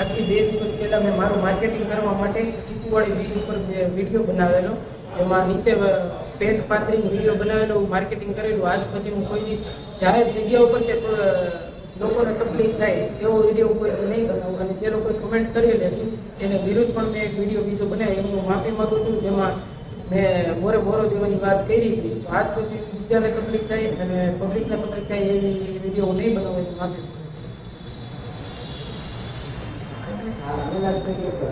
આજથી બે દિવસ પહેલાં મેં મારું માર્કેટિંગ કરવા માટે ચીકુવાડી બીજ ઉપર વીડિયો બનાવેલો, જેમાં નીચે પેન્ટ પાથરીને વીડિયો બનાવેલો માર્કેટિંગ કરેલું. આજ પછી હું કોઈ જાહેર જગ્યા ઉપર કે લોકોને તકલીફ થાય એવો વીડિયો કોઈ નહીં બનાવું. અને જે લોકોએ કમેન્ટ કરેલી હતી, એને વિરુદ્ધ પણ મેં એક વીડિયો બીજો બનાવ્યો. એનું માફી માગું છું, જેમાં મેં મોરે મોરો દેવાની વાત કરી હતી. આજ પછી બીજાને તકલીફ થાય અને પબ્લિકને તકલીફ થાય એવી વીડિયો નહીં બનાવવાની માફી 啊应该是一个手